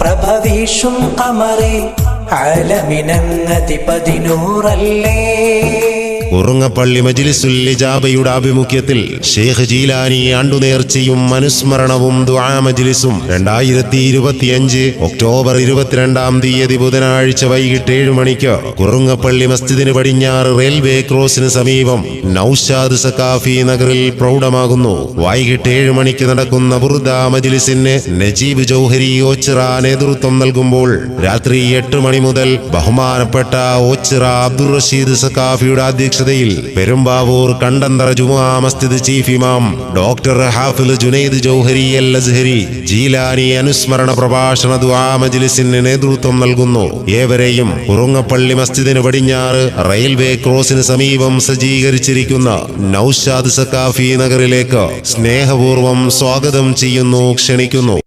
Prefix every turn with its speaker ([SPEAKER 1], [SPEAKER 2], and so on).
[SPEAKER 1] പ്രഭവീഷും കമറി ആലമിനങ്ങതിപതി നൂറല്ലേ
[SPEAKER 2] ഉറുങ്ങപ്പള്ളി മജിലിസുൽ ഇജാബയുടെ ആഭിമുഖ്യത്തിൽ ഷേഖ് ജീലാനി ആണ്ടുനേർച്ചയും അനുസ്മരണവും ദുആ മജിലിസും. രണ്ടായിരത്തി ഇരുപത്തിയഞ്ച് ഒക്ടോബർ ഇരുപത്തിരണ്ടാം തീയതി ബുധനാഴ്ച വൈകിട്ട് ഏഴ് മണിക്ക് കുറുങ്ങപ്പള്ളി മസ്ജിദിന് പടിഞ്ഞാറ് റെയിൽവേ ക്രോസിന് സമീപം നൌഷാദ് സക്കാഫി നഗറിൽ പ്രൗഢമാകുന്നു. വൈകിട്ട് ഏഴ് മണിക്ക് നടക്കുന്ന ബുർദ മജിലിസിന് നജീബ് ജൗഹരി ഓച്ചിറ നേതൃത്വം നൽകുമ്പോൾ രാത്രി എട്ട് മണി മുതൽ ബഹുമാനപ്പെട്ട ഓച്ചിറ അബ്ദുൾ റഷീദ് സക്കാഫിയുടെ അധ്യക്ഷതയിൽ പെരുമ്പാവൂർ കണ്ടന്തറ ജുമാ മസ്ജിദ് ചീഫ് ഇമാം ഡോക്ടർ ഹാഫിൽ ജുനൈദ് ജൗഹരി എൽ അസ്ഹരി ജീലാനി അനുസ്മരണ പ്രഭാഷണ ദുആ മജ്ലിസിന് നേതൃത്വം നൽകുന്നു. ഏവരെയും കുറുങ്ങപ്പള്ളി മസ്ജിദിന് പടിഞ്ഞാറ് റെയിൽവേ ക്രോസിന് സമീപം സജ്ജീകരിച്ചിരിക്കുന്ന നൌഷാദ് സക്കാഫി നഗറിലേക്ക് സ്നേഹപൂർവം സ്വാഗതം ചെയ്യുന്നു ക്ഷണിക്കുന്നു.